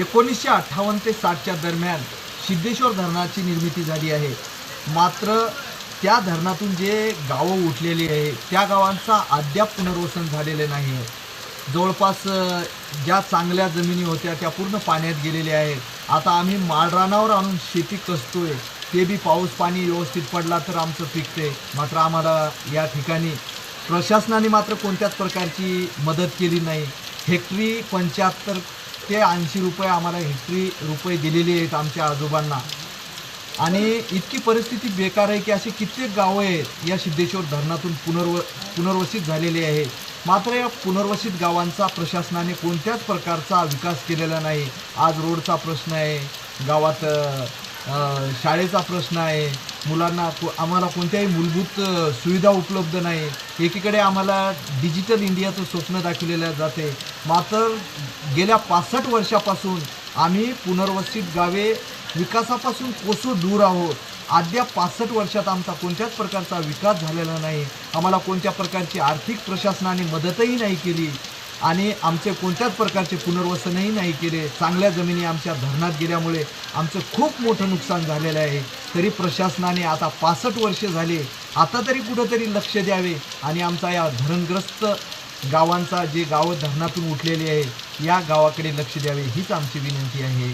एकोणीसशे अठ्ठावन्न ते साठच्या दरम्यान सिद्धेश्वर धरणाची निर्मिती झाली आहे. मात्र त्या धरणातून जे गावं उठलेली आहे त्या गावांचा अद्याप पुनर्वसन झालेले नाही आहे जवळपास ज्या चांगल्या जमिनी होत्या त्या पूर्ण पाण्यात गेलेल्या आहेत. आता आम्ही माळरानावर आणून शेती कसतोय ते बी पाऊस पाणी व्यवस्थित पडला तर आमचं पिकते मात्र आम्हाला या ठिकाणी प्रशासनाने मात्र कोणत्याच प्रकारची मदत केली नाही. हेक्टरी पंच्याहत्तर ते ऐंशी रुपये आम्हाला हिस्ट्री रुपये दिलेले आहेत आमच्या आजोबांना. आणि इतकी परिस्थिती बेकार आहे की असे कित्येक गावं आहेत या सिद्धेश्वर धरणातून पुनर्व पुनर्वसित झालेली आहे. मात्र या पुनर्वसित गावांचा प्रशासनाने कोणत्याच प्रकारचा विकास केलेला नाही. आज रोडचा प्रश्न आहे. गावात शाळेचा प्रश्न आहे. मुलांना को आम्हाला कोणत्याही मूलभूत सुविधा उपलब्ध नाही. एकीकडे आम्हाला डिजिटल इंडियाचं स्वप्न दाखवलेलं जाते. मात्र गेल्या पासष्ट वर्षापासून आम्ही पुनर्वसित गावे विकासापासून कोसो दूर आहोत. अद्याप पासष्ट वर्षात आमचा कोणत्याच प्रकारचा विकास झालेला नाही. आम्हाला कोणत्या प्रकारची आर्थिक प्रशासनाने मदतही नाही केली. आणि आमचे कोणत्याच प्रकारचे पुनर्वसनही नाही केले. चांगल्या जमिनी आमच्या धरणात गेल्यामुळे आमचं खूप मोठं नुकसान झालेलं आहे. तरी प्रशासनाने आता पासष्ट वर्षे झाले. आता तरी कुठंतरी लक्ष द्यावे आणि आमचा या धरणग्रस्त गावांचा जे गावं धरणातून उठलेली आहे या गावाकडे लक्ष द्यावे हीच आमची विनंती आहे.